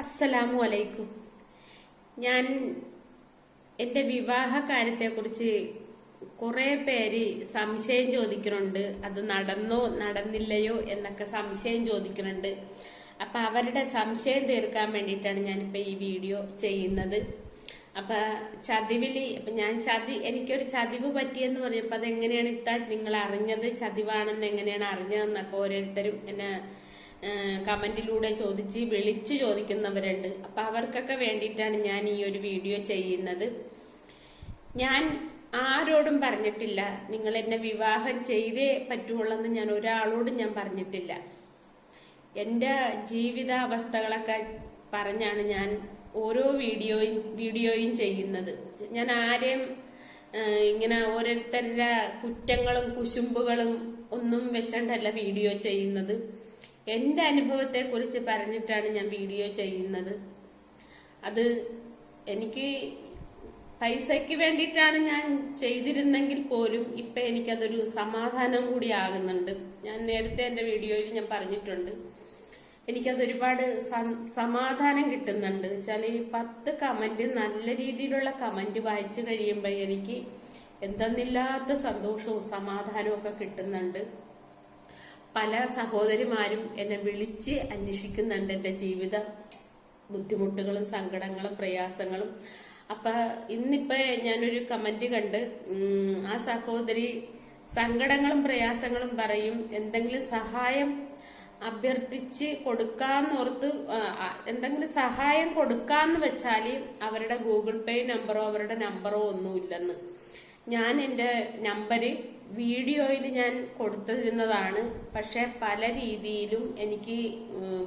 അസ്സലാമു അലൈക്കും. ഞാൻ എന്റെ വിവാഹ കാര്യത്തെക്കുറിച്ച് കുറേ പേര് സംശയം ചോദിക്കുന്നുണ്ട്. അത് നടന്നോ നടന്നില്ലയോ എന്നൊക്കെ സംശയം ചോദിക്കുന്നുണ്ട്. അപ്പം അവരുടെ സംശയം തീർക്കാൻ വേണ്ടിയിട്ടാണ് ഞാനിപ്പോൾ ഈ വീഡിയോ ചെയ്യുന്നത്. അപ്പം ചതിവിൽ അപ്പം ഞാൻ ചതി എനിക്കൊരു ചതിവ് പറ്റിയെന്ന് പറഞ്ഞപ്പോൾ അതെങ്ങനെയാണ് ഇത്താ നിങ്ങൾ അറിഞ്ഞത് ചതിവാണെന്ന് എങ്ങനെയാണ് അറിഞ്ഞതെന്നൊക്കെ ഓരോരുത്തരും എന്നെ കമന്റിലൂടെ ചോദിച്ച് വിളിച്ച് ചോദിക്കുന്നവരുണ്ട്. അപ്പൊ അവർക്കൊക്കെ വേണ്ടിയിട്ടാണ് ഞാൻ ഈ ഒരു വീഡിയോ ചെയ്യുന്നത്. ഞാൻ ആരോടും പറഞ്ഞിട്ടില്ല. നിങ്ങൾ എന്നെ വിവാഹം ചെയ്തേ പറ്റുള്ളൂ ഞാൻ ഒരാളോടും ഞാൻ പറഞ്ഞിട്ടില്ല. എന്റെ ജീവിതാവസ്ഥകളൊക്കെ പറഞ്ഞാണ് ഞാൻ ഓരോ വീഡിയോയും വീഡിയോയും ചെയ്യുന്നത്. ഞാൻ ആരെയും ഇങ്ങനെ ഓരോരുത്തരുടെ കുറ്റങ്ങളും കുശുമ്പുകളും ഒന്നും വെച്ചണ്ടല്ല വീഡിയോ ചെയ്യുന്നത്. എന്റെ അനുഭവത്തെ കുറിച്ച് പറഞ്ഞിട്ടാണ് ഞാൻ വീഡിയോ ചെയ്യുന്നത്. അത് എനിക്ക് പൈസയ്ക്ക് വേണ്ടിയിട്ടാണ് ഞാൻ ചെയ്തിരുന്നെങ്കിൽ പോലും ഇപ്പൊ എനിക്കതൊരു സമാധാനം കൂടി ആകുന്നുണ്ട്. ഞാൻ നേരത്തെ എന്റെ വീഡിയോയിൽ ഞാൻ പറഞ്ഞിട്ടുണ്ട്. എനിക്കത് ഒരുപാട് സമാധാനം കിട്ടുന്നുണ്ട്. വെച്ചാൽ ഈ പത്ത് കമന്റ് നല്ല രീതിയിലുള്ള കമന്റ് വായിച്ചു കഴിയുമ്പോൾ എനിക്ക് എന്തെന്നില്ലാത്ത സന്തോഷവും സമാധാനവും ഒക്കെ കിട്ടുന്നുണ്ട്. പല സഹോദരിമാരും എന്നെ വിളിച്ച് അന്വേഷിക്കുന്നുണ്ട് എന്റെ ജീവിത ബുദ്ധിമുട്ടുകളും സങ്കടങ്ങളും പ്രയാസങ്ങളും. അപ്പൊ ഇന്നിപ്പോ ഞാനൊരു കമന്റ് കണ്ട് ആ സഹോദരി സങ്കടങ്ങളും പ്രയാസങ്ങളും പറയും എന്തെങ്കിലും സഹായം അഭ്യർത്ഥിച്ച് കൊടുക്കാന്നോർത്ത് എന്തെങ്കിലും സഹായം കൊടുക്കാന്ന് വെച്ചാൽ അവരുടെ ഗൂഗിൾ പേ നമ്പറോ അവരുടെ നമ്പറോ ഒന്നുമില്ലെന്ന്. ഞാൻ എന്റെ നമ്പര് വീഡിയോയിൽ ഞാൻ കൊടുത്തിരുന്നതാണ്. പക്ഷെ പല രീതിയിലും എനിക്ക്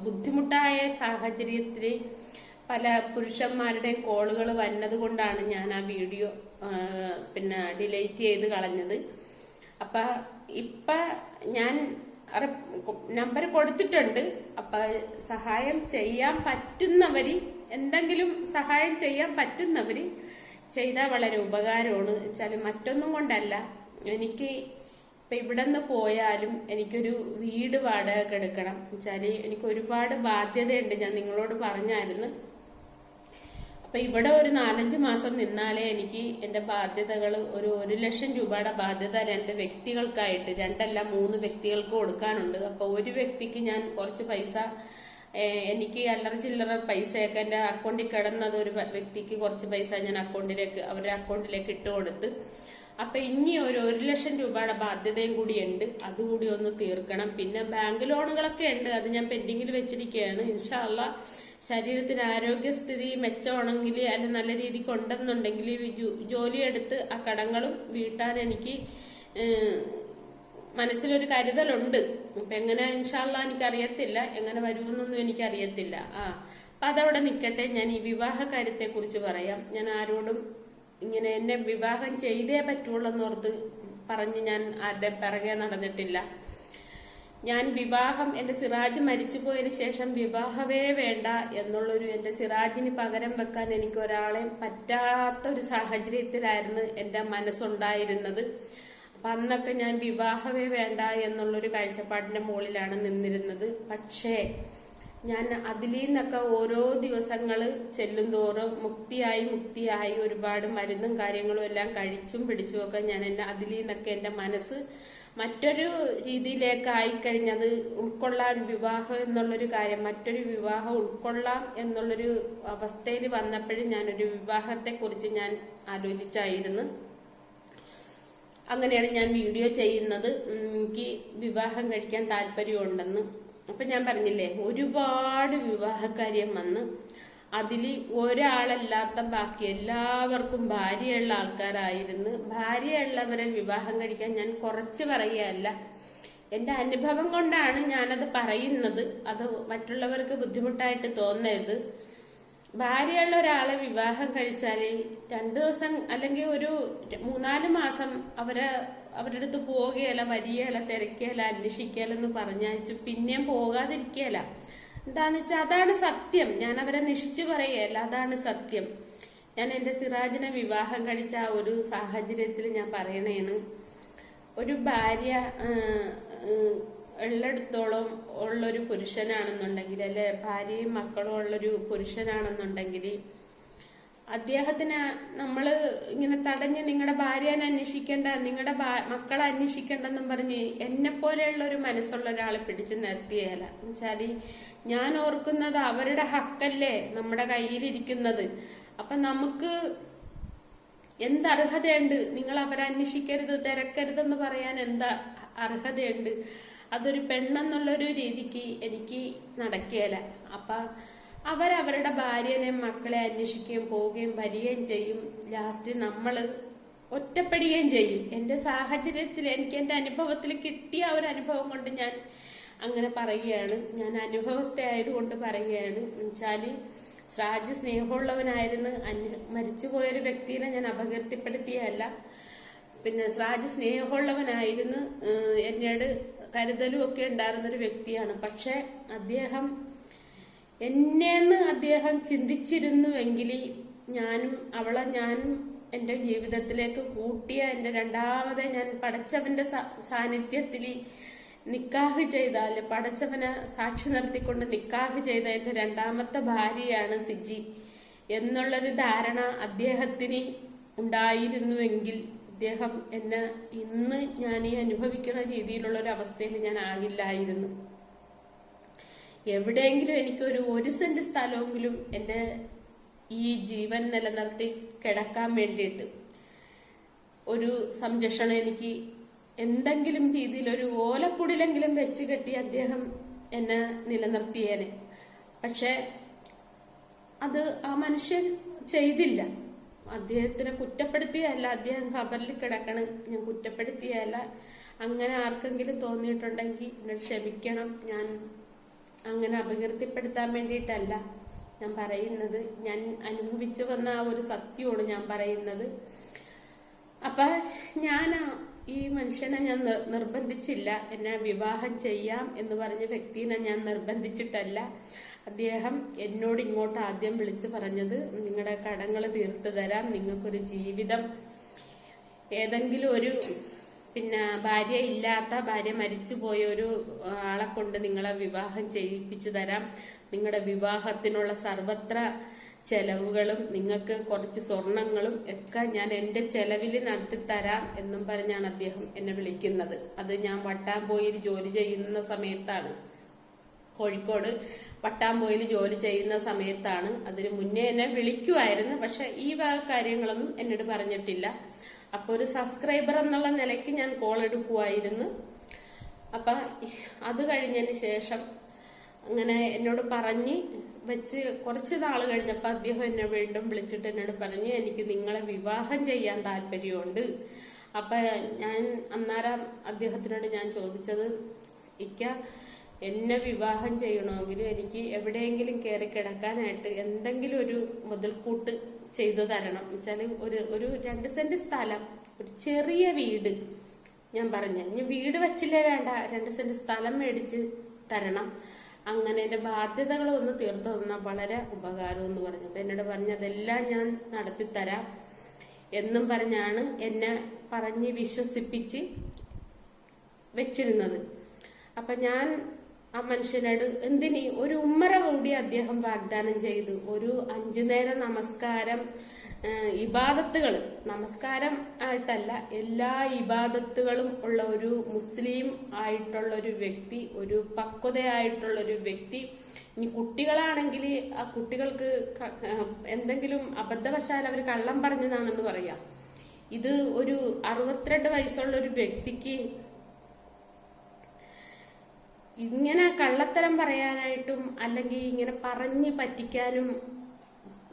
ബുദ്ധിമുട്ടായ സാഹചര്യത്തിൽ പല പുരുഷന്മാരുടെ കോളുകൾ വന്നത് കൊണ്ടാണ് ഞാൻ ആ വീഡിയോ പിന്നെ ഡിലീറ്റ് ചെയ്ത് കളഞ്ഞത്. അപ്പം ഇപ്പം ഞാൻ നമ്പർ കൊടുത്തിട്ടുണ്ട്. അപ്പം സഹായം ചെയ്യാൻ പറ്റുന്നവർ എന്തെങ്കിലും സഹായം ചെയ്യാൻ പറ്റുന്നവർ ചെയ്താൽ വളരെ ഉപകാരമാണ്. വെച്ചാൽ മറ്റൊന്നും കൊണ്ടല്ല. എനിക്ക് ഇപ്പൊ ഇവിടെ നിന്ന് പോയാലും എനിക്കൊരു വീട് വാടക എടുക്കണം. വെച്ചാൽ എനിക്ക് ഒരുപാട് ബാധ്യതയുണ്ട് ഞാൻ നിങ്ങളോട് പറഞ്ഞായിരുന്നു. അപ്പൊ ഇവിടെ ഒരു നാലഞ്ച് മാസം നിന്നാലേ എനിക്ക് എന്റെ ബാധ്യതകൾ ഒരു ഒരു ലക്ഷം രൂപയുടെ ബാധ്യത രണ്ട് വ്യക്തികൾക്കായിട്ട് രണ്ടല്ല മൂന്ന് വ്യക്തികൾക്ക് കൊടുക്കാനുണ്ട്. അപ്പൊ ഒരു വ്യക്തിക്ക് ഞാൻ കുറച്ച് പൈസ എനിക്ക് അല്ലറ ചില്ലറ പൈസയൊക്കെ എന്റെ അക്കൗണ്ടിൽ കിടന്നത് ഒരു വ്യക്തിക്ക് കുറച്ച് പൈസ ഞാൻ അക്കൗണ്ടിലേക്ക് അവരുടെ അക്കൗണ്ടിലേക്ക് ഇട്ട് കൊടുത്ത് അപ്പൊ ഇനി ഒരു ഒരു ലക്ഷം രൂപയുടെ ബാധ്യതയും കൂടി ഉണ്ട്. അതുകൂടി ഒന്ന് തീർക്കണം. പിന്നെ ബാങ്ക് ലോണുകളൊക്കെ ഉണ്ട്. അത് ഞാൻ പെൻഡിങ്ങിൽ വെച്ചിരിക്കുകയാണ്. ഇൻഷാല്ല ശരീരത്തിന് ആരോഗ്യസ്ഥിതി മെച്ചമാണെങ്കിൽ അല്ല നല്ല രീതിക്ക് ഉണ്ടെന്നുണ്ടെങ്കിൽ ജോലിയെടുത്ത് ആ കടങ്ങളും വീട്ടാൻ എനിക്ക് മനസ്സിലൊരു കരുതലുണ്ട്. അപ്പൊ എങ്ങനെ ഇൻഷാല്ല എനിക്കറിയത്തില്ല. എങ്ങനെ വരുമെന്നൊന്നും എനിക്കറിയത്തില്ല. ആ അപ്പൊ അതവിടെ നിൽക്കട്ടെ ഞാൻ ഈ വിവാഹ കാര്യത്തെ കുറിച്ച് പറയാം. ഞാൻ ആരോടും ഇങ്ങനെ എന്നെ വിവാഹം ചെയ്തേ പറ്റുള്ളൂ എന്നോർത്ത് പറഞ്ഞ് ഞാൻ ആരുടെ പിറകെ നടന്നിട്ടില്ല. ഞാൻ വിവാഹം എന്റെ സിറാജ് മരിച്ചു പോയതിനു ശേഷം വിവാഹമേ വേണ്ട എന്നുള്ളൊരു എന്റെ സിറാജിന് പകരം വെക്കാൻ എനിക്ക് ഒരാളെ പറ്റാത്ത ഒരു സാഹചര്യത്തിലായിരുന്നു എന്റെ മനസ്സുണ്ടായിരുന്നത്. അപ്പൊ അന്നൊക്കെ ഞാൻ വിവാഹമേ വേണ്ട എന്നുള്ളൊരു കാഴ്ചപ്പാടിന്റെ മുകളിലാണ് നിന്നിരുന്നത്. പക്ഷേ ഞാൻ അതിൽ നിന്നൊക്കെ ഓരോ ദിവസങ്ങൾ ചെല്ലുന്തോറും മുക്തിയായി മുക്തിയായി ഒരുപാട് മരുന്നും കാര്യങ്ങളും എല്ലാം കഴിച്ചും പിടിച്ചുമൊക്കെ ഞാൻ എന്നെ അതിൽ നിന്നൊക്കെ എന്റെ മനസ്സ് മറ്റൊരു രീതിയിലേക്ക് ആയിക്കഴിഞ്ഞത് ഉൾക്കൊള്ളാൻ വിവാഹം എന്നുള്ളൊരു കാര്യം മറ്റൊരു വിവാഹം ഉൾക്കൊള്ളാം എന്നുള്ളൊരു അവസ്ഥയിൽ വന്നപ്പോഴും ഞാനൊരു വിവാഹത്തെക്കുറിച്ച് ഞാൻ ആലോചിച്ചായിരുന്നു. അങ്ങനെയാണ് ഞാൻ വീഡിയോ ചെയ്യുന്നത്. എനിക്ക് വിവാഹം കഴിക്കാൻ താല്പര്യമുണ്ടെന്ന്. അപ്പൊ ഞാൻ പറഞ്ഞില്ലേ ഒരുപാട് വിവാഹകാര്യം വന്ന് അതിൽ ഒരാളല്ലാത്ത ബാക്കി എല്ലാവർക്കും ഭാര്യയുള്ള ആൾക്കാരായിരുന്നു ഭാര്യയുള്ളവരെ വിവാഹം കഴിക്കാൻ ഞാൻ കുറച്ച് പറയുകയല്ല. എന്റെ അനുഭവം കൊണ്ടാണ് ഞാനത് പറയുന്നത്. അത് മറ്റുള്ളവർക്ക് ബുദ്ധിമുട്ടായിട്ട് തോന്നരുത്. ഭാര്യയുള്ള ഒരാളെ വിവാഹം കഴിച്ചാൽ രണ്ടു ദിവസം അല്ലെങ്കിൽ ഒരു മൂന്നാൽ മാസം അവരെ അവരുടെ അടുത്ത് പോവുകയല്ല വരികയല്ല തിരക്കുകയല്ല അന്വേഷിക്കുകയല്ലെന്ന് പറഞ്ഞയച്ചു പിന്നെയും പോകാതിരിക്കുകയല്ല. എന്താന്ന് വെച്ചാൽ അതാണ് സത്യം. ഞാൻ അവരെ നിഷിച്ചു പറയുകയല്ല അതാണ് സത്യം. ഞാൻ എന്റെ സിറാജിനെ വിവാഹം കഴിച്ച ആ ഒരു സാഹചര്യത്തിൽ ഞാൻ പറയണേണ്. ഒരു ഭാര്യ ഉള്ളിടത്തോളം ഉള്ളൊരു പുരുഷനാണെന്നുണ്ടെങ്കിൽ അല്ലെ ഭാര്യയും മക്കളും ഉള്ളൊരു പുരുഷനാണെന്നുണ്ടെങ്കിൽ അദ്ദേഹത്തിന് നമ്മൾ ഇങ്ങനെ തടഞ്ഞ് നിങ്ങളുടെ ഭാര്യനെ അന്വേഷിക്കേണ്ട നിങ്ങളുടെ മക്കളെ അന്വേഷിക്കേണ്ടെന്നും പറഞ്ഞ് എന്നെ പോലെയുള്ള ഒരു മനസ്സുള്ള ഒരാളെ പിടിച്ചു നിർത്തിയല്ല എന്നുവെച്ചാൽ ഞാൻ ഓർക്കുന്നത് അവരുടെ ഹക്കല്ലേ നമ്മുടെ കയ്യിലിരിക്കുന്നത്. അപ്പൊ നമുക്ക് എന്ത് അർഹതയുണ്ട് നിങ്ങൾ അവരെ അന്വേഷിക്കരുത് തിരക്കരുതെന്ന് പറയാൻ എന്താ അർഹതയുണ്ട്? അതൊരു പെണ്ണെന്നുള്ളൊരു രീതിക്ക് എനിക്ക് നടക്കുകയില്ല അപ്പൊ അവരവരുടെ ഭാര്യനെ മക്കളെ അന്വേഷിക്കുകയും പോവുകയും വരികയും ചെയ്യും. ലാസ്റ്റ് നമ്മൾ ഒറ്റപ്പെടുകയും ചെയ്യും. എന്റെ സാഹചര്യത്തിൽ എനിക്ക് എന്റെ അനുഭവത്തിൽ കിട്ടിയ ഒരു അനുഭവം കൊണ്ട് ഞാൻ അങ്ങനെ പറയുകയാണ്. ഞാൻ അനുഭവസ്ഥയായതുകൊണ്ട് പറയുകയാണ്. വെച്ചാൽ ശ്രാജ് സ്നേഹമുള്ളവനായിരുന്നു. മരിച്ചുപോയൊരു വ്യക്തിയെ ഞാൻ അപകീർത്തിപ്പെടുത്തിയല്ല പിന്നെ ശ്രാജ് സ്നേഹമുള്ളവനായിരുന്നു. എന്നോട് കരുതലും ഒക്കെ ഉണ്ടായിരുന്നൊരു വ്യക്തിയാണ്. പക്ഷെ അദ്ദേഹം എന്നെന്ന് അദ്ദേഹം ചിന്തിച്ചിരുന്നുവെങ്കിൽ ഞാനും അവളെ ഞാനും എന്റെ ജീവിതത്തിലേക്ക് കൂട്ടിയ എന്റെ രണ്ടാമതെ ഞാൻ പടച്ചവന്റെ സാന്നിധ്യത്തിൽ നിക്കാഹ് ചെയ്താൽ പടച്ചവനെ സാക്ഷി നിർത്തിക്കൊണ്ട് നിക്കാഹ് ചെയ്ത എന്റെ രണ്ടാമത്തെ ഭാര്യയാണ് സിജി എന്നുള്ളൊരു ധാരണ അദ്ദേഹത്തിന് ഉണ്ടായിരുന്നുവെങ്കിൽ അദ്ദേഹം എന്നെ ഇന്ന് ഞാൻ ഈ അനുഭവിക്കുന്ന രീതിയിലുള്ള ഒരു അവസ്ഥയിൽ ഞാൻ ആകില്ലായിരുന്നു. എവിടെയെങ്കിലും എനിക്ക് ഒരു സെന്റ് സ്ഥലമെങ്കിലും എന്റെ ഈ ജീവൻ നിലനിർത്തി കിടക്കാൻ വേണ്ടിയിട്ട് ഒരു സംരക്ഷണം എനിക്ക് എന്തെങ്കിലും രീതിയിൽ ഒരു ഓലക്കുടിലെങ്കിലും വെച്ച് കെട്ടി അദ്ദേഹം എന്നെ നിലനിർത്തിയേനെ. പക്ഷെ അത് ആ മനുഷ്യൻ ചെയ്തില്ല. അദ്ദേഹത്തിനെ കുറ്റപ്പെടുത്തിയല്ല അദ്ദേഹം ഖബറിൽ കിടക്കണം. ഞാൻ കുറ്റപ്പെടുത്തിയല്ല അങ്ങനെ ആർക്കെങ്കിലും തോന്നിയിട്ടുണ്ടെങ്കിൽ എന്നോട് ക്ഷമിക്കണം. ഞാൻ അങ്ങനെ അപകീർത്തിപ്പെടുത്താൻ വേണ്ടിയിട്ടല്ല ഞാൻ പറയുന്നത്. ഞാൻ അനുഭവിച്ചു വന്ന ആ ഒരു സത്യമാണ് ഞാൻ പറയുന്നത്. അപ്പൊ ഞാൻ ഈ മനുഷ്യനെ ഞാൻ നിർബന്ധിച്ചില്ല. എന്നെ വിവാഹം ചെയ്യാം എന്ന് പറഞ്ഞ വ്യക്തിനെ ഞാൻ നിർബന്ധിച്ചിട്ടല്ല. അദ്ദേഹം എന്നോട് ഇങ്ങോട്ട് ആദ്യം വിളിച്ചു പറഞ്ഞത് നിങ്ങളുടെ കടങ്ങൾ തീർത്തു തരാം. നിങ്ങൾക്കൊരു ജീവിതം ഏതെങ്കിലും ഒരു പിന്നെ ഭാര്യ ഇല്ലാത്ത ഭാര്യ മരിച്ചു പോയ ഒരു ആളെ കൊണ്ട് നിങ്ങളെ വിവാഹം ചെയ്യിപ്പിച്ചു തരാം. നിങ്ങളുടെ വിവാഹത്തിനുള്ള സർവത്ര ചെലവുകളും നിങ്ങൾക്ക് കുറച്ച് സ്വർണങ്ങളും ഒക്കെ ഞാൻ എന്റെ ചെലവിൽ നടത്തി തരാം എന്നും പറഞ്ഞാണ് അദ്ദേഹം എന്നെ വിളിക്കുന്നത്. അത് ഞാൻ വട്ടാമ്പോയിൽ ജോലി ചെയ്യുന്ന സമയത്താണ്. കോഴിക്കോട് വട്ടാമ്പോയിൽ ജോലി ചെയ്യുന്ന സമയത്താണ്. അതിന് മുന്നേ എന്നെ വിളിക്കുമായിരുന്നു പക്ഷെ ഈ വക കാര്യങ്ങളൊന്നും എന്നോട് പറഞ്ഞിട്ടില്ല. അപ്പൊ ഒരു സബ്സ്ക്രൈബർ എന്നുള്ള നിലയ്ക്ക് ഞാൻ കോൾ എടുക്കുമായിരുന്നു അപ്പൊ അത് കഴിഞ്ഞതിന് ശേഷം അങ്ങനെ എന്നോട് പറഞ്ഞ് വെച്ച് കുറച്ച് നാൾ കഴിഞ്ഞപ്പോൾ അദ്ദേഹം എന്നെ വീണ്ടും വിളിച്ചിട്ട് എന്നോട് പറഞ്ഞ് എനിക്ക് നിങ്ങളെ വിവാഹം ചെയ്യാൻ താല്പര്യമുണ്ട്. അപ്പൊ ഞാൻ അന്നേരം അദ്ദേഹത്തിനോട് ഞാൻ ചോദിച്ചത് ഇക്ക എന്നെ വിവാഹം ചെയ്യണമെങ്കിൽ എനിക്ക് എവിടെയെങ്കിലും കയറി കിടക്കാനായിട്ട് എന്തെങ്കിലും ഒരു മുതൽക്കൂട്ട് ചെയ്തു തരണം. വെച്ചാൽ ഒരു ഒരു രണ്ട് സെന്റ് സ്ഥലം ഒരു ചെറിയ വീട് ഞാൻ പറഞ്ഞു. ഇനി വീട് വെച്ചില്ലേ വേണ്ട രണ്ട് സെന്റ് സ്ഥലം മേടിച്ച് തരണം. അങ്ങനെ എന്റെ ബാധ്യതകൾ ഒന്ന് തീർത്തു തന്നാൽ വളരെ ഉപകാരം എന്ന് പറഞ്ഞു. അപ്പം എന്നോട് പറഞ്ഞു അതെല്ലാം ഞാൻ നടത്തി തരാം എന്നും പറഞ്ഞാണ് എന്നെ പറഞ്ഞ് വിശ്വസിപ്പിച്ച് വെച്ചിരുന്നത്. അപ്പം ഞാൻ ആ മനുഷ്യനോട് എന്തിനി? ഒരു ഉമ്മറ കൂടി അദ്ദേഹം വാഗ്ദാനം ചെയ്തു. ഒരു അഞ്ചു നേരം നമസ്കാരം ഇബാദത്തുകൾ. നമസ്കാരം ആയിട്ടല്ല എല്ലാ ഇബാദത്തുകളും ഉള്ള ഒരു മുസ്ലിം ആയിട്ടുള്ള ഒരു വ്യക്തി ഒരു പക്വതയായിട്ടുള്ള ഒരു വ്യക്തി. ഇനി കുട്ടികളാണെങ്കിൽ ആ കുട്ടികൾക്ക് എന്തെങ്കിലും അബദ്ധവശാൽ അവർ കള്ളം പറഞ്ഞതാണെന്ന് പറയാം. ഇത് ഒരു അറുപത്തിരണ്ട് വയസ്സുള്ള ഒരു വ്യക്തിക്ക് ഇങ്ങനെ കള്ളത്തരം പറയാനായിട്ടും അല്ലെങ്കിൽ ഇങ്ങനെ പറഞ്ഞ് പറ്റിക്കാനും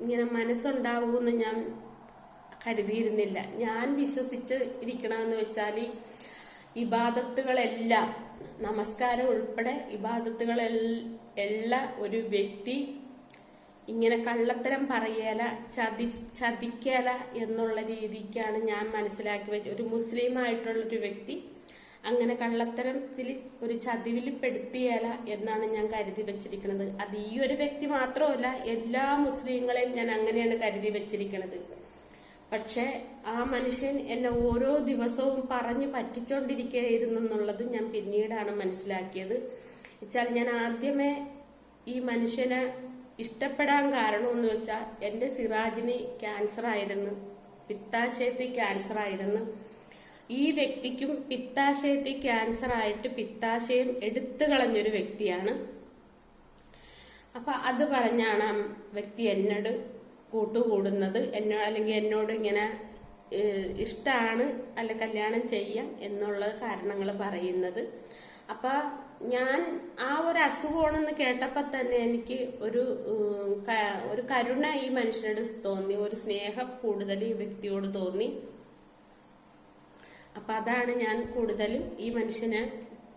ഇങ്ങനെ മനസ്സുണ്ടാവുമെന്ന് ഞാൻ കരുതിയിരുന്നില്ല. ഞാൻ വിശ്വസിച്ച് ഇരിക്കണമെന്ന് വെച്ചാൽ ഇബാദത്തുകളെല്ലാം നമസ്കാരം ഉൾപ്പെടെ ഇബാദത്തുകളെല്ലാം ഒരു വ്യക്തി ഇങ്ങനെ കള്ളത്തരം പറയല ചതി ചതിക്കല എന്നുള്ള രീതിക്കാണ് ഞാൻ മനസ്സിലാക്കി വെച്ച ഒരു മുസ്ലിം ആയിട്ടുള്ള ഒരു വ്യക്തി അങ്ങനെ കള്ളത്തരത്തിൽ ഒരു ചതിവിൽ പെടുത്തിയാല എന്നാണ് ഞാൻ കരുതി വെച്ചിരിക്കുന്നത്. അത് ഈ ഒരു വ്യക്തി മാത്രമല്ല എല്ലാ മുസ്ലിങ്ങളെയും ഞാൻ അങ്ങനെയാണ് കരുതി വെച്ചിരിക്കുന്നത്. പക്ഷെ ആ മനുഷ്യൻ എന്നെ ഓരോ ദിവസവും പറഞ്ഞു പറ്റിച്ചോണ്ടിരിക്കുകയായിരുന്നു എന്നുള്ളത് ഞാൻ പിന്നീടാണ് മനസ്സിലാക്കിയത്. വെച്ചാൽ ഞാൻ ആദ്യമേ ഈ മനുഷ്യനെ ഇഷ്ടപ്പെടാൻ കാരണം എന്ന് വെച്ചാൽ എന്റെ സിറാജിന് ക്യാൻസർ ആയിരുന്നു പിത്താശയത്തിൽ ക്യാൻസർ ആയിരുന്നു. ഈ വ്യക്തിക്കും പിത്താശയത്തിൽ ക്യാൻസർ ആയിട്ട് പിത്താശയം എടുത്തു കളഞ്ഞൊരു വ്യക്തിയാണ്. അപ്പൊ അത് പറഞ്ഞാണ് ആ വ്യക്തി എന്നോട് കൂട്ടുകൂടുന്നത്. എന്നോ അല്ലെങ്കിൽ എന്നോട് ഇങ്ങനെ ഇഷ്ടമാണ് അല്ല കല്യാണം ചെയ്യാം എന്നുള്ള കാരണങ്ങൾ പറയുന്നത്. അപ്പൊ ഞാൻ ആ ഒരു അസുഖമാണെന്ന് കേട്ടപ്പോ തന്നെ എനിക്ക് ഒരു ഒരു കരുണ ഈ മനുഷ്യനോട് തോന്നി. ഒരു സ്നേഹം കൂടുതൽ ഈ വ്യക്തിയോട് തോന്നി. അപ്പൊ അതാണ് ഞാൻ കൂടുതലും ഈ മനുഷ്യന്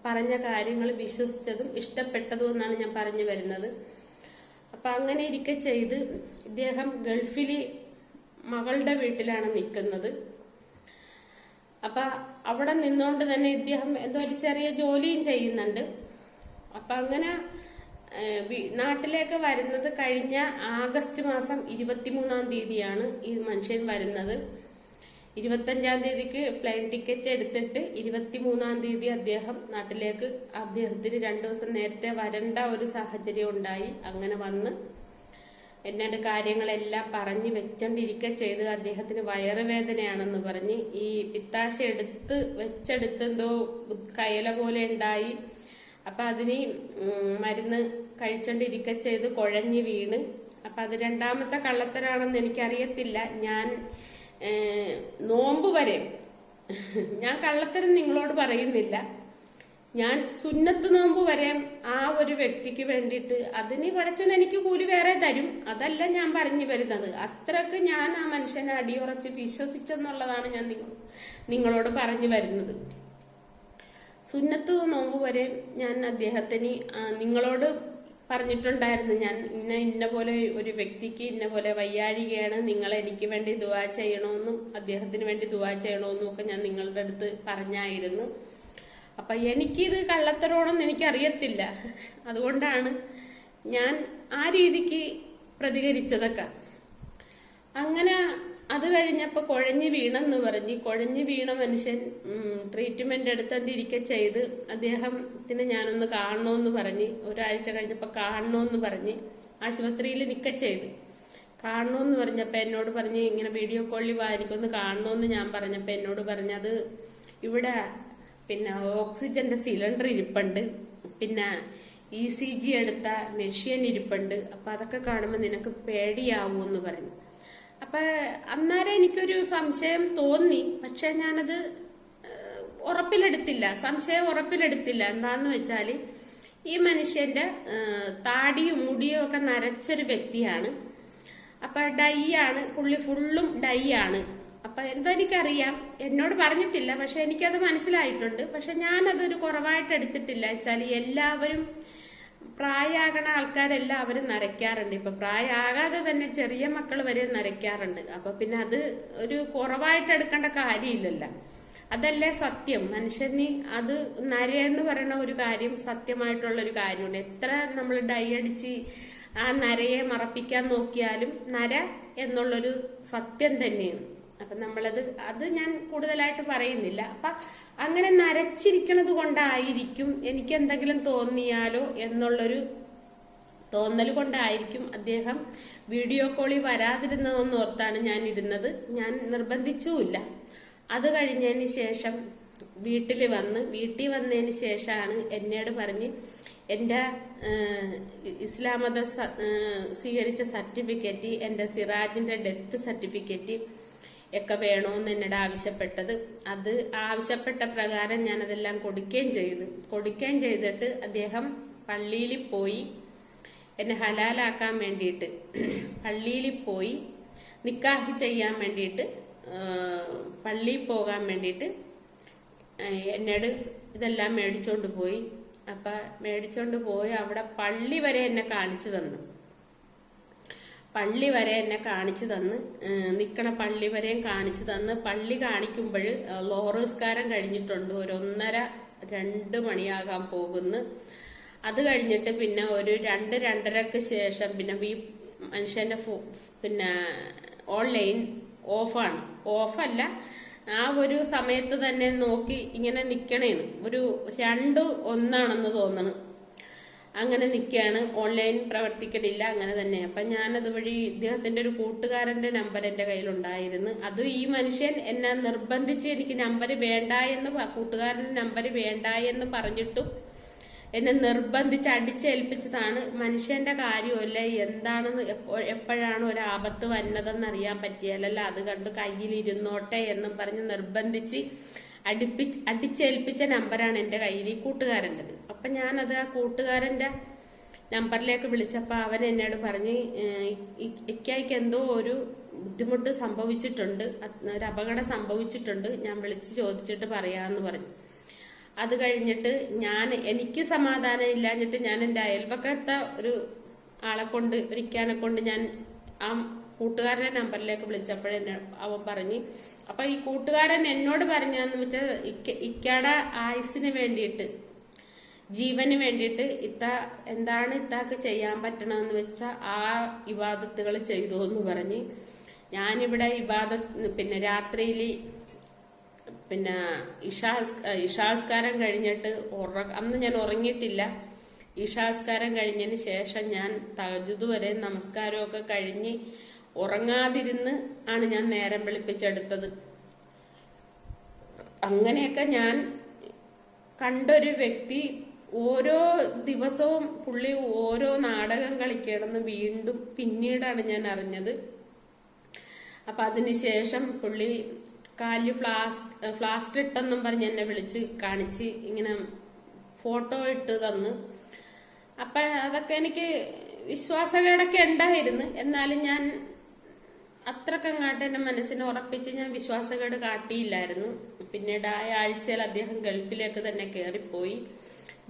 പറഞ്ഞ കാര്യങ്ങൾ വിശ്വസിച്ചതും ഇഷ്ടപ്പെട്ടതും എന്നാണ് ഞാൻ പറഞ്ഞു വരുന്നത്. അപ്പൊ അങ്ങനെ ഇരിക്കെ ചെയ്ത് ഇദ്ദേഹം ഗൾഫിൽ മകളുടെ വീട്ടിലാണ് നിൽക്കുന്നത്. അപ്പൊ അവിടെ നിന്നുകൊണ്ട് തന്നെ ഇദ്ദേഹം എന്തോ ഒരു ചെറിയ ജോലിയും ചെയ്യുന്നുണ്ട്. അപ്പൊ അങ്ങനെ നാട്ടിലേക്ക് വരുന്നത് കഴിഞ്ഞ ആഗസ്റ്റ് മാസം ഇരുപത്തിമൂന്നാം തീയതിയാണ് ഈ മനുഷ്യൻ വരുന്നത്. ഇരുപത്തഞ്ചാം തീയതിക്ക് പ്ലെയിൻ ടിക്കറ്റ് എടുത്തിട്ട് ഇരുപത്തി മൂന്നാം തീയതി അദ്ദേഹം നാട്ടിലേക്ക് അദ്ദേഹത്തിന് രണ്ടു ദിവസം നേരത്തെ വരേണ്ട ഒരു സാഹചര്യം ഉണ്ടായി. അങ്ങനെ വന്ന് എന്നോട് കാര്യങ്ങളെല്ലാം പറഞ്ഞ് വെച്ചോണ്ടിരിക്കെ ചെയ്ത് അദ്ദേഹത്തിന് വയറുവേദനയാണെന്ന് പറഞ്ഞ് ഈ പിത്താശ എടുത്ത് വെച്ചെടുത്ത് എന്തോ കയല പോലെ ഉണ്ടായി. അപ്പൊ അതിന് മരുന്ന് കഴിച്ചോണ്ടിരിക്കെ ചെയ്ത് കുഴഞ്ഞ് വീണ്. അപ്പൊ അത് രണ്ടാമത്തെ കള്ളത്തരാണെന്ന് എനിക്കറിയത്തില്ല. ഞാൻ നോമ്പ് വരെ. ഞാൻ കള്ളത്തരം നിങ്ങളോട് പറയുന്നില്ല. ഞാൻ സുന്നത്ത് നോമ്പ് വരെ ആ ഒരു വ്യക്തിക്ക് വേണ്ടിയിട്ട് അതിന് പടച്ചൻ എനിക്ക് കൂലി വേറെ തരും. അതല്ല ഞാൻ പറഞ്ഞു വരുന്നത്. അത്രയ്ക്ക് ഞാൻ ആ മനുഷ്യനെ അടിയുറച്ച് വിശ്വസിച്ചെന്നുള്ളതാണ് ഞാൻ നിങ്ങ- നിങ്ങളോട് പറഞ്ഞു വരുന്നത്. സുന്നത്ത് നോമ്പ് വരെ ഞാൻ അദ്ദേഹത്തിന് നിങ്ങളോട് പറഞ്ഞിട്ടുണ്ടായിരുന്നു. ഞാൻ ഇന്ന ഇന്ന പോലെ ഒരു വ്യക്തിക്ക് ഇന്ന പോലെ വയ്യാഴികയാണ്. നിങ്ങൾ എനിക്ക് വേണ്ടി ദുവാ ചെയ്യണമെന്നും അദ്ദേഹത്തിന് വേണ്ടി ദുവാ ചെയ്യണമെന്നും ഒക്കെ ഞാൻ നിങ്ങളുടെ അടുത്ത് പറഞ്ഞായിരുന്നു. അപ്പൊ എനിക്കിത് കള്ളത്തരമാണെന്ന് എനിക്കറിയത്തില്ല. അതുകൊണ്ടാണ് ഞാൻ ആ രീതിക്ക് പ്രതികരിച്ചതൊക്കെ. അങ്ങനെ അത് കഴിഞ്ഞപ്പോൾ കുഴഞ്ഞു വീണെന്ന് പറഞ്ഞ്. കുഴഞ്ഞു വീണ മനുഷ്യൻ ട്രീറ്റ്മെന്റ് എടുത്തോണ്ടിരിക്കെ ചെയ്ത് അദ്ദേഹത്തിന് ഞാനൊന്ന് കാണണമെന്ന് പറഞ്ഞ്. ഒരാഴ്ച കഴിഞ്ഞപ്പോ കാണണമെന്ന് പറഞ്ഞ് ആശുപത്രിയിൽ നിക്ക ചെയ്ത്. കാണണമെന്ന് പറഞ്ഞപ്പോൾ എന്നോട് പറഞ്ഞ് ഇങ്ങനെ വീഡിയോ കോളിൽ വാ കാണണമെന്ന് ഞാൻ പറഞ്ഞപ്പോൾ എന്നോട് പറഞ്ഞത് ഇവിടെ പിന്നെ ഓക്സിജന്റെ സിലിണ്ടർ ഇരിപ്പുണ്ട്. പിന്നെ ഇ സി ജി എടുത്ത മെഷീൻ ഇരിപ്പുണ്ട്. അപ്പൊ അതൊക്കെ കാണുമ്പോൾ നിനക്ക് പേടിയാവൂന്ന് പറഞ്ഞു. അപ്പൊ അന്നേരം എനിക്കൊരു സംശയം തോന്നി. പക്ഷെ ഞാനത് ഉറപ്പിലെടുത്തില്ല. സംശയം ഉറപ്പിലെടുത്തില്ല. എന്താന്ന് വെച്ചാൽ ഈ മനുഷ്യന്റെ താടിയും മുടിയും ഒക്കെ നരച്ചൊരു വ്യക്തിയാണ്. അപ്പൊ ഡൈ ആണ്. പുള്ളി ഫുള്ളും ഡൈ ആണ്. അപ്പൊ എന്തോ എനിക്കറിയാം. എന്നോട് പറഞ്ഞിട്ടില്ല. പക്ഷെ എനിക്കത് മനസ്സിലായിട്ടുണ്ട്. പക്ഷെ ഞാനതൊരു കുറവായിട്ട് എടുത്തിട്ടില്ല വെച്ചാൽ എല്ലാവരും പ്രായമാകണ അവർ നരയ്ക്കാറുണ്ട്. ഇപ്പൊ പ്രായമാകാതെ തന്നെ ചെറിയ മക്കൾ വരെ നരയ്ക്കാറുണ്ട്. അപ്പൊ പിന്നെ അത് ഒരു കുറവായിട്ട് എടുക്കേണ്ട കാര്യമില്ലല്ലോ. അതല്ലേ സത്യം. മനുഷ്യന് അത് നരയെന്ന് പറയുന്ന ഒരു കാര്യം സത്യമായിട്ടുള്ള ഒരു കാര്യമുണ്ട് എത്ര നമ്മൾ ഡൈ അടിച്ച് ആ നരയെ മറപ്പിക്കാൻ നോക്കിയാലും നര എന്നുള്ളൊരു സത്യം തന്നെയാണ്. അപ്പൊ നമ്മളത് അത് ഞാൻ കൂടുതലായിട്ട് പറയുന്നില്ല. അപ്പൊ അങ്ങനെ നരച്ചിരിക്കണത് കൊണ്ടായിരിക്കും എനിക്ക് എന്തെങ്കിലും തോന്നിയാലോ എന്നുള്ളൊരു തോന്നൽ കൊണ്ടായിരിക്കും അദ്ദേഹം വീഡിയോ കോളിൽ വരാതിരുന്നതെന്ന് ഓർത്താണ് ഞാൻ ഇരുന്നത്. ഞാൻ നിർബന്ധിച്ചുമില്ല. അത് കഴിഞ്ഞതിന് ശേഷം വീട്ടിൽ വന്ന് വീട്ടിൽ വന്നതിന് ശേഷമാണ് എന്നോട് പറഞ്ഞ് എന്റെ ഇസ്ലാം മത സ- സ്വീകരിച്ച സർട്ടിഫിക്കറ്റ് എന്റെ സിറാജിന്റെ ഡെത്ത് സർട്ടിഫിക്കറ്റ് ഒക്കെ വേണമെന്ന് എന്നോട് ആവശ്യപ്പെട്ടത്. അത് ആവശ്യപ്പെട്ട പ്രകാരം ഞാൻ അതെല്ലാം കൊടുക്കുകയും ചെയ്തു. കൊടുക്കുകയും ചെയ്തിട്ട് അദ്ദേഹം പള്ളിയിൽ പോയി എന്നെ ഹലാലാക്കാൻ വേണ്ടിയിട്ട്. പള്ളിയിൽ പോയി നിക്കാഹ് ചെയ്യാൻ വേണ്ടിയിട്ട് പള്ളിയിൽ പോകാൻ വേണ്ടിയിട്ട് എന്നോട് ഇതെല്ലാം മേടിച്ചോണ്ട് പോയി. അപ്പം മേടിച്ചോണ്ട് പോയി. അവിടെ പള്ളി വരെ എന്നെ കാണിച്ചു തന്നു. പള്ളി വരെ എന്നെ കാണിച്ചു തന്ന് നിൽക്കണ പള്ളി വരെയും കാണിച്ചു തന്ന്. പള്ളി കാണിക്കുമ്പോൾ ലോറസ്കാരം കഴിഞ്ഞിട്ടുണ്ട്. ഒരു ഒന്നര രണ്ട് മണിയാകാൻ പോകുന്നു. അത് കഴിഞ്ഞിട്ട് പിന്നെ ഒരു രണ്ട് രണ്ടരക്ക് ശേഷം പിന്നെ ഈ മനുഷ്യന്റെ പിന്നെ ഓൺലൈൻ ഓഫാണ്. ഓഫല്ല. ആ ഒരു സമയത്ത് തന്നെ നോക്കി ഇങ്ങനെ നിൽക്കണേന്ന് ഒരു രണ്ട് ഒന്നാണെന്ന് തോന്നണ്. അങ്ങനെ നിൽക്കുകയാണ് ഓൺലൈൻ പ്രവർത്തിക്കണില്ല അങ്ങനെ തന്നെ. അപ്പം ഞാൻ അതുവഴി ഇദ്ദേഹത്തിന്റെ ഒരു കൂട്ടുകാരന്റെ നമ്പർ എന്റെ കയ്യിലുണ്ടായിരുന്നു. അതും ഈ മനുഷ്യൻ എന്നെ നിർബന്ധിച്ച് എനിക്ക് നമ്പർ വേണ്ട എന്ന് കൂട്ടുകാരന്റെ നമ്പർ വേണ്ട എന്ന് പറഞ്ഞിട്ടും എന്നെ നിർബന്ധിച്ച് അടിച്ചേൽപ്പിച്ചതാണ്. മനുഷ്യന്റെ കാര്യമല്ല? എന്താണെന്ന് എപ്പോ- എപ്പോഴാണ് ഒരു ആപത്ത് വന്നതെന്ന് അറിയാൻ പറ്റിയാലല്ല അത് കണ്ട് കയ്യിലിരുന്നോട്ടെ എന്നും പറഞ്ഞ് നിർബന്ധിച്ച് അടിപ്പി അടിച്ചേൽപ്പിച്ച നമ്പറാണ് എന്റെ കയ്യിൽ ഈ കൂട്ടുകാരന്റെത് അപ്പം ഞാനത് ആ കൂട്ടുകാരന്റെ നമ്പറിലേക്ക് വിളിച്ചപ്പോൾ അവൻ എന്നോട് പറഞ്ഞ് ഇക്കായിക്ക് എന്തോ ഒരു ബുദ്ധിമുട്ട് സംഭവിച്ചിട്ടുണ്ട് ഒരു അപകടം സംഭവിച്ചിട്ടുണ്ട് ഞാൻ വിളിച്ച് ചോദിച്ചിട്ട് പറയാമെന്ന് പറഞ്ഞു. അത് കഴിഞ്ഞിട്ട് ഞാൻ എനിക്ക് സമാധാനം ഇല്ലാഞ്ഞിട്ട് ഞാൻ എന്റെ അയൽപക്കത്തെ ഒരു ആളെ കൊണ്ട് ഒരിക്കാനെ കൊണ്ട് ഞാൻ ആ കൂട്ടുകാരന്റെ നമ്പറിലേക്ക് വിളിച്ചപ്പോഴെന്നെ അവൻ പറഞ്ഞ് അപ്പം ഈ കൂട്ടുകാരൻ എന്നോട് പറഞ്ഞതെന്ന് വെച്ചാൽ ഇക്ക ഇക്കയുടെ ആയുസിന് വേണ്ടിയിട്ട് ജീവന് വേണ്ടിയിട്ട് ഇത്ത എന്താണ് ഇത്താക്ക് ചെയ്യാൻ പറ്റണമെന്ന് വെച്ചാൽ ആ ഇബാദത്തുകൾ ചെയ്തു എന്ന് പറഞ്ഞ് ഞാനിവിടെ ഇബാദത്ത് പിന്നെ രാത്രിയിൽ പിന്നെ ഇഷാസ് ഇഷാസ്കാരം കഴിഞ്ഞിട്ട് ഉറ അന്ന് ഞാൻ ഉറങ്ങിയിട്ടില്ല. ഇഷാസ്കാരം കഴിഞ്ഞതിന് ശേഷം ഞാൻ തജുദ് വരെ നമസ്കാരമൊക്കെ കഴിഞ്ഞ് ഉറങ്ങാതിരുന്ന് ആണ് ഞാൻ നേരം വെളുപ്പിച്ചെടുത്തത്. അങ്ങനെയൊക്കെ ഞാൻ കണ്ടൊരു വ്യക്തി ഓരോ ദിവസവും പുള്ളി ഓരോ നാടകം കളിക്കണമെന്ന് വീണ്ടും പിന്നീടാണ് ഞാൻ അറിഞ്ഞത്. അപ്പൊ അതിനുശേഷം പുള്ളി കാലിൽ ഫ്ലാസ്ക് ഫ്ലാസ്റ്റർ ഇട്ടെന്നും പറഞ്ഞ് എന്നെ വിളിച്ച് കാണിച്ച് ഇങ്ങനെ ഫോട്ടോ ഇട്ട് തന്ന്. അപ്പൊ അതൊക്കെ എനിക്ക് വിശ്വാസകേടൊക്കെ ഉണ്ടായിരുന്നു. എന്നാലും ഞാൻ അത്രക്കങ്ങാട്ട് എന്റെ മനസ്സിനെ ഉറപ്പിച്ച് ഞാൻ വിശ്വാസകേട് കാട്ടിയില്ലായിരുന്നു. പിന്നീട് ആ ആഴ്ചയിൽ അദ്ദേഹം ഗൾഫിലേക്ക് തന്നെ കയറിപ്പോയി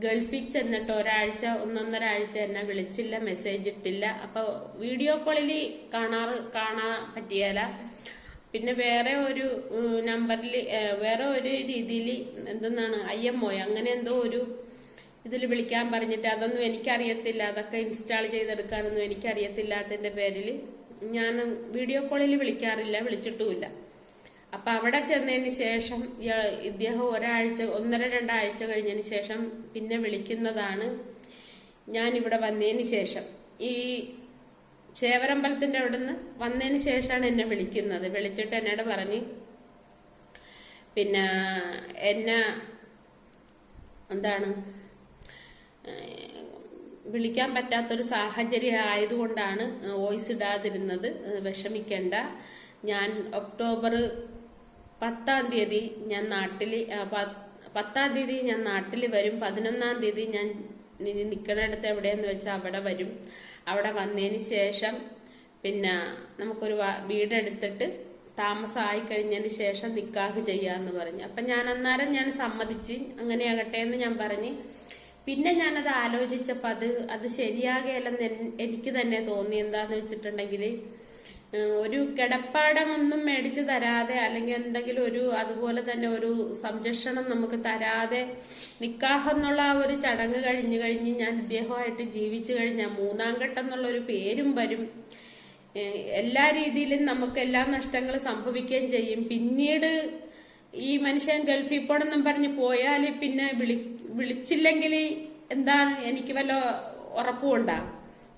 ഗൾഫിൽ ചെന്നിട്ട് ഒരാഴ്ച ഒന്നൊന്നര ആഴ്ച എന്നെ വിളിച്ചില്ല മെസ്സേജ് ഇട്ടില്ല. അപ്പൊ വീഡിയോ കോളിൽ കാണാറ് കാണാൻ പറ്റിയല്ല പിന്നെ വേറെ ഒരു നമ്പറിൽ വേറെ ഒരു രീതിയിൽ എന്തെന്നാണ് ഐ എം ഒ അങ്ങനെ എന്തോ ഒരു ഇതിൽ വിളിക്കാൻ പറഞ്ഞിട്ട് അതൊന്നും എനിക്കറിയത്തില്ല. അതൊക്കെ ഇൻസ്റ്റാൾ ചെയ്തെടുക്കാനൊന്നും എനിക്കറിയത്തില്ലാത്തതിന്റെ പേരിൽ ഞാൻ വീഡിയോ കോളിൽ വിളിക്കാറില്ല വിളിച്ചിട്ടുമില്ല. അപ്പൊ അവിടെ ചെന്നതിന് ശേഷം ഇദ്ദേഹം ഒരാഴ്ച ഒന്നര രണ്ടാഴ്ച കഴിഞ്ഞതിന് ശേഷം പിന്നെ വിളിക്കുന്നതാണ് ഞാൻ ഇവിടെ വന്നതിന് ശേഷം. ഈ ചേവരമ്പലത്തിന്റെ അവിടെ നിന്ന് വന്നതിന് ശേഷമാണ് എന്നെ വിളിക്കുന്നത്. വിളിച്ചിട്ട് എന്നോട് പറഞ്ഞ് പിന്നെ എന്നെ എന്താണ് വിളിക്കാൻ പറ്റാത്തൊരു സാഹചര്യം ആയതുകൊണ്ടാണ് വോയിസ് ഇടാതിരുന്നത്. വിഷമിക്കേണ്ട. ഞാൻ ഒക്ടോബർ പത്താം തീയതി ഞാൻ നാട്ടിൽ പത്താം തീയതി ഞാൻ നാട്ടിൽ വരും. പതിനൊന്നാം തീയതി ഞാൻ നി- നിക്കണിടത്ത് എവിടെയെന്ന് വെച്ചാൽ അവിടെ വരും. അവിടെ വന്നതിന് ശേഷം പിന്നെ നമുക്കൊരു വീടെടുത്തിട്ട് താമസമായി കഴിഞ്ഞതിന് ശേഷം നിക്കാഹ് ചെയ്യാന്ന് പറഞ്ഞു. അപ്പം ഞാൻ അന്നേരം ഞാൻ സമ്മതിച്ച് അങ്ങനെയാകട്ടെ എന്ന് ഞാൻ പറഞ്ഞ്. പിന്നെ ഞാനത് ആലോചിച്ചപ്പോൾ അത് അത് ശരിയാകുകയല്ലെന്ന് എനിക്ക് തന്നെ തോന്നി. എന്താന്ന് വെച്ചിട്ടുണ്ടെങ്കിൽ ഒരു കിടപ്പാടമൊന്നും മേടിച്ച് തരാതെ അല്ലെങ്കിൽ എന്തെങ്കിലും ഒരു അതുപോലെ തന്നെ ഒരു സംരക്ഷണം നമുക്ക് തരാതെ നിക്കാഹ് എന്നുള്ള ആ ഒരു ചടങ്ങ് കഴിഞ്ഞു കഴിഞ്ഞ് ഞാൻ ഇദ്ദേഹമായിട്ട് ജീവിച്ചു കഴിഞ്ഞാൽ മൂന്നാം ഘട്ടം എന്നുള്ള ഒരു പേരും വരും. എല്ലാ രീതിയിലും നമുക്ക് എല്ലാ നഷ്ടങ്ങളും സംഭവിക്കുകയും ചെയ്യും. പിന്നീട് ഈ മനുഷ്യൻ ഗൾഫിൽ പോണെന്നും പറഞ്ഞ് പോയാൽ പിന്നെ വിളി വിളിച്ചില്ലെങ്കിൽ എന്താണ് എനിക്ക് വല്ല ഉറപ്പുണ്ടാ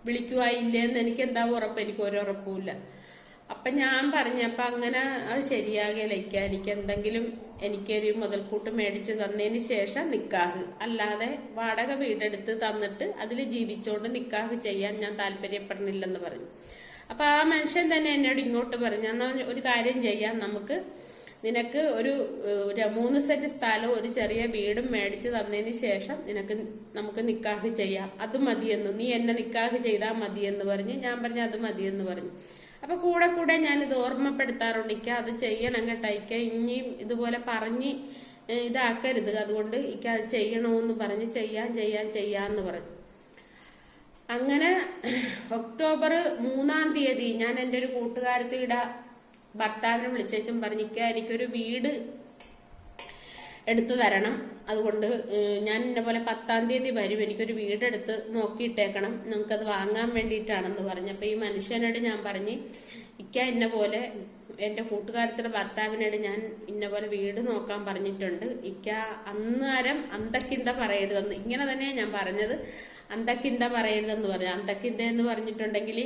വിളിക്കുവായില്ലേന്ന് എനിക്ക് എന്താ ഉറപ്പ്? എനിക്ക് ഒരു ഉറപ്പുമില്ല അപ്പൊ ഞാൻ പറഞ്ഞപ്പോൾ അങ്ങനെ അത് ശരിയാകില്ല ഇക്ക എനിക്ക് എന്തെങ്കിലും എനിക്കൊരു മുതൽക്കൂട്ട് മേടിച്ച് തന്നതിന് ശേഷം നിക്കാഹ്. അല്ലാതെ വാടക വീടെടുത്ത് തന്നിട്ട് അതിൽ ജീവിച്ചുകൊണ്ട് നിക്കാഹ് ചെയ്യാൻ ഞാൻ താല്പര്യപ്പെടുന്നില്ലെന്ന് പറഞ്ഞു. അപ്പൊ ആ മനുഷ്യൻ തന്നെ എന്നോട് ഇങ്ങോട്ട് പറഞ്ഞു എന്നാ ഒരു കാര്യം ചെയ്യാം. നമുക്ക് നിനക്ക് ഒരു മൂന്ന് സെന്റ് സ്ഥലവും ഒരു ചെറിയ വീടും മേടിച്ച് തന്നതിന് ശേഷം നിനക്ക് നമുക്ക് നിക്കാഹ് ചെയ്യാം. അത് മതിയെന്ന്. നീ എന്നെ നിക്കാഹ് ചെയ്താൽ മതിയെന്ന് പറഞ്ഞ് ഞാൻ പറഞ്ഞു അത് മതിയെന്ന് പറഞ്ഞു. അപ്പൊ കൂടെ കൂടെ ഞാൻ ഇത് ഓർമ്മപ്പെടുത്താറുണ്ട്. ഇക്ക അത് ചെയ്യണം കേട്ടോ. ഇക്ക ഇനിയും ഇതുപോലെ പറഞ്ഞ് ഇതാക്കരുത്. അതുകൊണ്ട് ഇക്ക അത് ചെയ്യണമെന്ന് പറഞ്ഞ് ചെയ്യാൻ ചെയ്യാൻ ചെയ്യാന്ന് പറഞ്ഞു. അങ്ങനെ ഒക്ടോബർ മൂന്നാം തീയതി ഞാൻ എന്റെ ഒരു കൂട്ടുകാരത്തിയുടെ ഭർത്താവിനെ വിളിച്ചേച്ചും പറഞ്ഞിക്ക എനിക്കൊരു വീട് എടുത്തു തരണം. അതുകൊണ്ട് ഞാൻ ഇന്ന പോലെ പത്താം തീയതി വരും. എനിക്കൊരു വീടെടുത്ത് നോക്കിയിട്ടേക്കണം. നമുക്കത് വാങ്ങാൻ വേണ്ടിയിട്ടാണെന്ന് പറഞ്ഞു. അപ്പൊ ഈ മനുഷ്യനോട് ഞാൻ പറഞ്ഞ് ഇക്ക ഇന്ന പോലെ എന്റെ കൂട്ടുകാരത്തിന്റെ ഭർത്താവിനോട് ഞാൻ ഇന്ന പോലെ വീട് നോക്കാൻ പറഞ്ഞിട്ടുണ്ട്. ഇക്ക അന്നേരം അന്തക്കിന്ത പറയരുതെന്ന് ഇങ്ങനെ തന്നെയാ ഞാൻ പറഞ്ഞത്. അന്തക്കിന്ത പറയരുതെന്ന് പറഞ്ഞു. അന്തക്കിന്ത എന്ന് പറഞ്ഞിട്ടുണ്ടെങ്കിൽ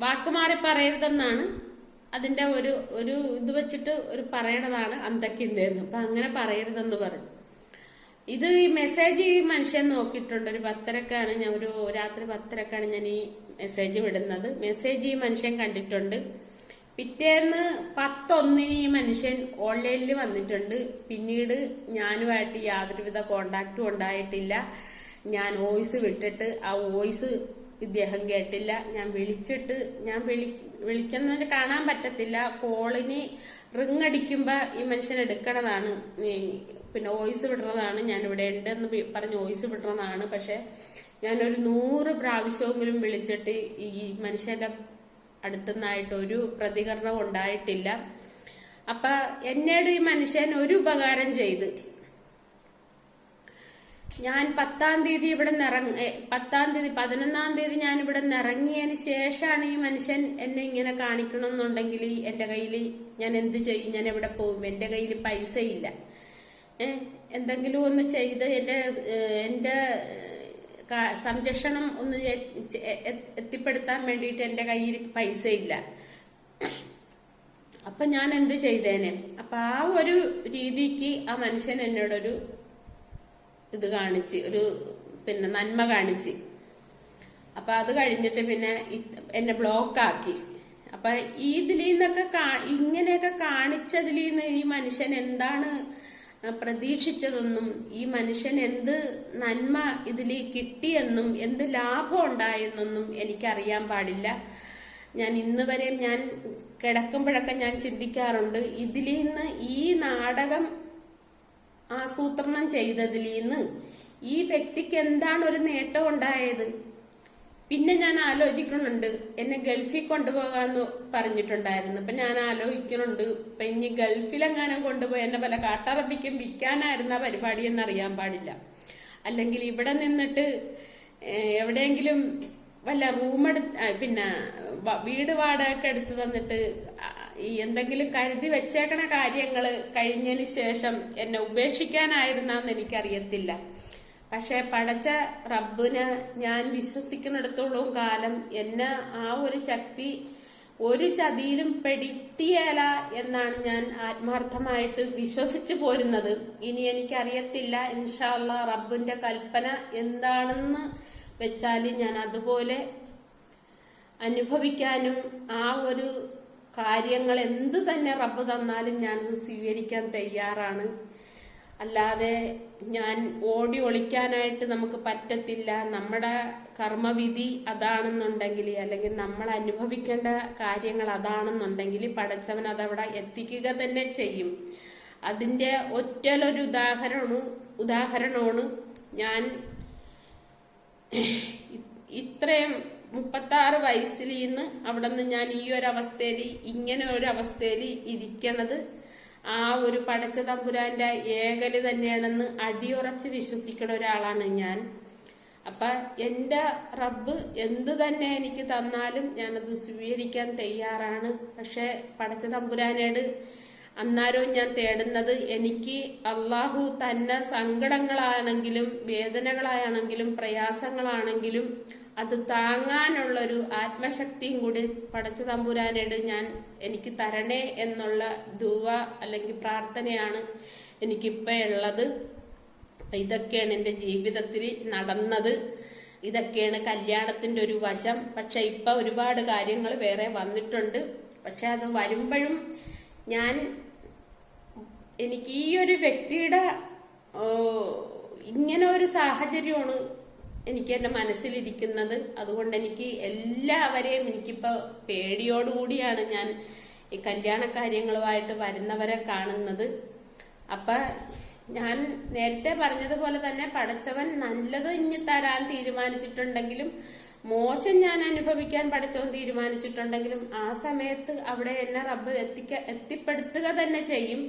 വാക്കുമാറി പറയരുതെന്നാണ് അതിന്റെ ഒരു ഒരു ഇത് വെച്ചിട്ട് ഒരു പറയണതാണ് അന്തക്കിന്ത എന്ന് അപ്പൊ അങ്ങനെ പറയരുതെന്ന് പറഞ്ഞു. ഇത് ഈ മെസ്സേജ് ഈ മനുഷ്യൻ നോക്കിയിട്ടുണ്ട്. ഒരു പത്തരക്കാണ് ഞാൻ ഒരു രാത്രി പത്തരക്കാണ് ഞാൻ ഈ മെസ്സേജ് വിടുന്നത്. മെസ്സേജ് ഈ മനുഷ്യൻ കണ്ടിട്ടുണ്ട്. പിറ്റേന്ന് പത്തൊന്നിന് ഈ മനുഷ്യൻ ഓൺലൈനിൽ വന്നിട്ടുണ്ട്. പിന്നീട് ഞാനുമായിട്ട് യാതൊരുവിധ കോണ്ടാക്റ്റും ഉണ്ടായിട്ടില്ല. ഞാൻ വോയിസ് വിട്ടിട്ട് ആ വോയിസ് ഇദ്ദേഹം കേട്ടില്ല. ഞാൻ വിളിച്ചിട്ട് ഞാൻ വിളി വിളിക്കുന്ന കാണാൻ പറ്റത്തില്ല. കോളിന് റിങ് അടിക്കുമ്പോ ഈ മനുഷ്യൻ എടുക്കണതാണ്. പിന്നെ വോയിസ് വിടുന്നതാണ് ഞാൻ ഇവിടെ ഉണ്ടെന്ന് പറഞ്ഞ് വോയിസ് വിടുന്നതാണ് പക്ഷെ ഒരു നൂറ് പ്രാവശ്യമെങ്കിലും വിളിച്ചിട്ട് ഈ മനുഷ്യന്റെ അടുത്തുനിന്നായിട്ട് ഒരു പ്രതികരണം ഉണ്ടായിട്ടില്ല. അപ്പൊ എന്നോട് ഈ മനുഷ്യൻ ഒരു ഉപകാരം ചെയ്ത്. ഞാൻ പത്താം തീയതി ഇവിടെ നിറങ്ങ പത്താം തീയതി പതിനൊന്നാം തീയതി ഞാൻ ഇവിടെ നിറങ്ങിയതിന് ശേഷമാണ് ഈ മനുഷ്യൻ എന്നെ ഇങ്ങനെ കാണിക്കണമെന്നുണ്ടെങ്കിൽ എന്റെ കയ്യിൽ ഞാൻ എന്ത് ചെയ്യും? ഞാൻ എവിടെ പോകും? എന്റെ കയ്യിൽ പൈസ ഇല്ല എന്തെങ്കിലും ഒന്ന് ചെയ്ത് എന്റെ എന്റെ സംരക്ഷണം ഒന്ന് എത്തിപ്പെടുത്താൻ വേണ്ടിയിട്ട് എന്റെ കയ്യിൽ പൈസ ഇല്ല അപ്പൊ ഞാൻ എന്ത് ചെയ്തേനെ? അപ്പൊ ആ ഒരു രീതിക്ക് ആ മനുഷ്യൻ എന്നോടൊരു ഇത് കാണിച്ച് ഒരു പിന്നെ നന്മ കാണിച്ച്. അപ്പൊ അത് കഴിഞ്ഞിട്ട് പിന്നെ എന്നെ ബ്ലോക്കാക്കി അപ്പൊ ഇതിൽ നിന്നൊക്കെ ഇങ്ങനെയൊക്കെ കാണിച്ചതിൽ നിന്ന് ഈ മനുഷ്യൻ എന്താണ് പ്രതീക്ഷിച്ചതെന്നും ഈ മനുഷ്യൻ എന്ത് നന്മ ഇതിൽ കിട്ടിയെന്നും എന്ത് ലാഭം ഉണ്ടായെന്നൊന്നും എനിക്കറിയാൻ പാടില്ല. ഞാൻ ഇന്ന് വരെയും ഞാൻ കിടക്കുമ്പോഴൊക്കെ ഞാൻ ചിന്തിക്കാറുണ്ട് ഇതിൽ നിന്ന് ഈ നാടകം ആസൂത്രണം ചെയ്തതിൽ നിന്ന് ഈ വ്യക്തിക്ക് എന്താണ് ഒരു നേട്ടം ഉണ്ടായത്? പിന്നെ ഞാൻ ആലോചിക്കുന്നുണ്ട് എന്നെ ഗൾഫിൽ കൊണ്ടുപോകാന്ന് പറഞ്ഞിട്ടുണ്ടായിരുന്നു. അപ്പൊ ഞാൻ ആലോചിക്കുന്നുണ്ട് ഇപ്പൊ ഇനി ഗൾഫിലെങ്ങാനും കൊണ്ടുപോയി എന്നെ പല കാട്ടറപ്പിക്കും വിൽക്കാനായിരുന്ന പരിപാടി എന്ന് അറിയാൻ പാടില്ല. അല്ലെങ്കിൽ ഇവിടെ നിന്നിട്ട് എവിടെയെങ്കിലും വല്ല റൂം എടുത്ത് പിന്നെ വീട് വാടക എടുത്ത് തന്നിട്ട് ഈ എന്തെങ്കിലും കരുതി വെച്ചേക്കണ കാര്യങ്ങൾ കഴിഞ്ഞതിന് ശേഷം എന്നെ ഉപേക്ഷിക്കാനായിരുന്നെന്ന് എനിക്കറിയത്തില്ല. പക്ഷേ പടച്ച റബ്ബിന് ഞാൻ വിശ്വസിക്കുന്നിടത്തോളം കാലം എന്നെ ആ ഒരു ശക്തി ഒരു ചതിയിലും പെടുത്തിയല എന്നാണ് ഞാൻ ആത്മാർത്ഥമായിട്ട് വിശ്വസിച്ചു പോരുന്നത്. ഇനി എനിക്കറിയത്തില്ല ഇൻഷാല്ല റബ്ബിന്റെ കൽപ്പന എന്താണെന്ന് വെച്ചാൽ ഞാൻ അതുപോലെ അനുഭവിക്കാനും ആ ഒരു കാര്യങ്ങൾ എന്ത് തന്നെ റബ്ബ് തന്നാലും ഞാനത് സ്വീകരിക്കാൻ തയ്യാറാണ്. അല്ലാതെ ഞാൻ ഓടി ഒളിക്കാനായിട്ട് നമുക്ക് പറ്റത്തില്ല. നമ്മുടെ കർമ്മവിധി അതാണെന്നുണ്ടെങ്കിൽ അല്ലെങ്കിൽ നമ്മൾ അനുഭവിക്കേണ്ട കാര്യങ്ങൾ അതാണെന്നുണ്ടെങ്കിൽ പഠിച്ചവൻ അതവിടെ എത്തിക്കുക തന്നെ ചെയ്യും. അതിന്റെ ഒറ്റലൊരു ഉദാഹരണമാണ് ഉദാഹരണമാണ് ഞാൻ ഇത്രയും മുപ്പത്തി ആറ് വയസ്സിൽ നിന്ന് അവിടെ നിന്ന് ഞാൻ ഈ ഒരു അവസ്ഥയിൽ ഇങ്ങനെ ഒരു അവസ്ഥയിൽ ഇരിക്കണത് ആ ഒരു പടച്ച തമ്പുരാന്റെ ഏകൽ തന്നെയാണെന്ന് അടിയുറച്ച് വിശ്വസിക്കുന്ന ഒരാളാണ് ഞാൻ. അപ്പൊ എന്റെ റബ്ബ് എന്ത് തന്നെ എനിക്ക് തന്നാലും ഞാനത് സ്വീകരിക്കാൻ തയ്യാറാണ്. പക്ഷെ പടച്ച തമ്പുരാനോട് അന്നാരവും ഞാൻ തേടുന്നത് എനിക്ക് അള്ളാഹു തന്നെ സങ്കടങ്ങളാണെങ്കിലും വേദനകളാണെങ്കിലും പ്രയാസങ്ങളാണെങ്കിലും അത് താങ്ങാനുള്ളൊരു ആത്മശക്തിയും കൂടി പടച്ച തമ്പുരാനോട് ഞാൻ എനിക്ക് തരണേ എന്നുള്ള ദുവ അല്ലെങ്കിൽ പ്രാർത്ഥനയാണ് എനിക്കിപ്പോൾ ഉള്ളത്. ഇതൊക്കെയാണ് എന്റെ ജീവിതത്തിൽ നടന്നത്. ഇതൊക്കെയാണ് കല്യാണത്തിന്റെ ഒരു വശം. പക്ഷെ ഇപ്പം ഒരുപാട് കാര്യങ്ങൾ വേറെ വന്നിട്ടുണ്ട്. പക്ഷെ അത് വരുമ്പോഴും ഞാൻ എനിക്ക് ഈ ഒരു വ്യക്തിയുടെ ഇങ്ങനെ ഒരു സാഹചര്യമാണ് എനിക്ക് എന്റെ മനസ്സിലിരിക്കുന്നത് അതുകൊണ്ട് എനിക്ക് എല്ലാവരെയും എനിക്കിപ്പോ പേടിയോടുകൂടിയാണ് ഞാൻ ഈ കല്യാണ കാര്യങ്ങളുമായിട്ട് വരുന്നവരെ കാണുന്നത്. അപ്പൊ ഞാൻ നേരത്തെ പറഞ്ഞതുപോലെ തന്നെ പഠിച്ചവൻ നല്ലത് ഇനി തരാൻ തീരുമാനിച്ചിട്ടുണ്ടെങ്കിലും മോശം ഞാൻ അനുഭവിക്കാൻ പഠിച്ചവൻ തീരുമാനിച്ചിട്ടുണ്ടെങ്കിലും ആ സമയത്ത് അവിടെ എന്നെ റബ്ബ് എത്തിക്ക എത്തിപ്പെടുത്തുക തന്നെ ചെയ്യും.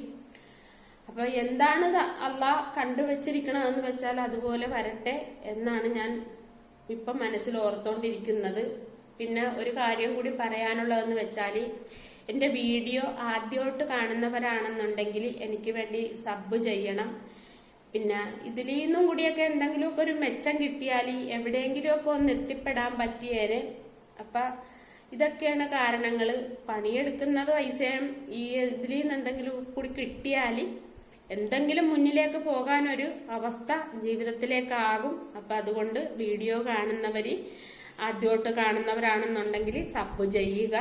അപ്പൊ എന്താണ് അള്ളാഹ് കണ്ടുവച്ചിരിക്കണതെന്ന് വെച്ചാൽ അതുപോലെ വരട്ടെ എന്നാണ് ഞാൻ ഇപ്പം മനസ്സിൽ ഓർത്തോണ്ടിരിക്കുന്നത്. പിന്നെ ഒരു കാര്യം കൂടി പറയാനുള്ളതെന്ന് വെച്ചാൽ എന്റെ വീഡിയോ ആദ്യമായിട്ട് കാണുന്നവരാണെന്നുണ്ടെങ്കിൽ എനിക്ക് വേണ്ടി സബ് ചെയ്യണം. പിന്നെ ഇതിൽ നിന്നും കൂടിയൊക്കെ എന്തെങ്കിലുമൊക്കെ ഒരു മെച്ചം കിട്ടിയാൽ എവിടെയെങ്കിലുമൊക്കെ ഒന്ന് എത്തിപ്പെടാൻ പറ്റിയേര് അപ്പൊ ഇതൊക്കെയാണ് കാരണങ്ങൾ. പണിയെടുക്കുന്നത് പൈസയും ഈ ഇതിൽ നിന്ന് എന്തെങ്കിലും കൂടി കിട്ടിയാൽ എന്തെങ്കിലും മുന്നിലേക്ക് പോകാനൊരു അവസ്ഥ ജീവിതത്തിലേക്കാകും. അപ്പൊ അതുകൊണ്ട് വീഡിയോ കാണുന്നവര് ആദ്യമായിട്ട് കാണുന്നവരാണെന്നുണ്ടെങ്കിൽ സബ് ചെയ്യുക.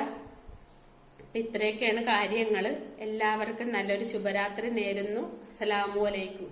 അപ്പൊ ഇത്രയൊക്കെയാണ് കാര്യങ്ങൾ എല്ലാവർക്കും നല്ലൊരു ശുഭരാത്രി നേരുന്നു. അസ്സലാമു അലൈക്കും.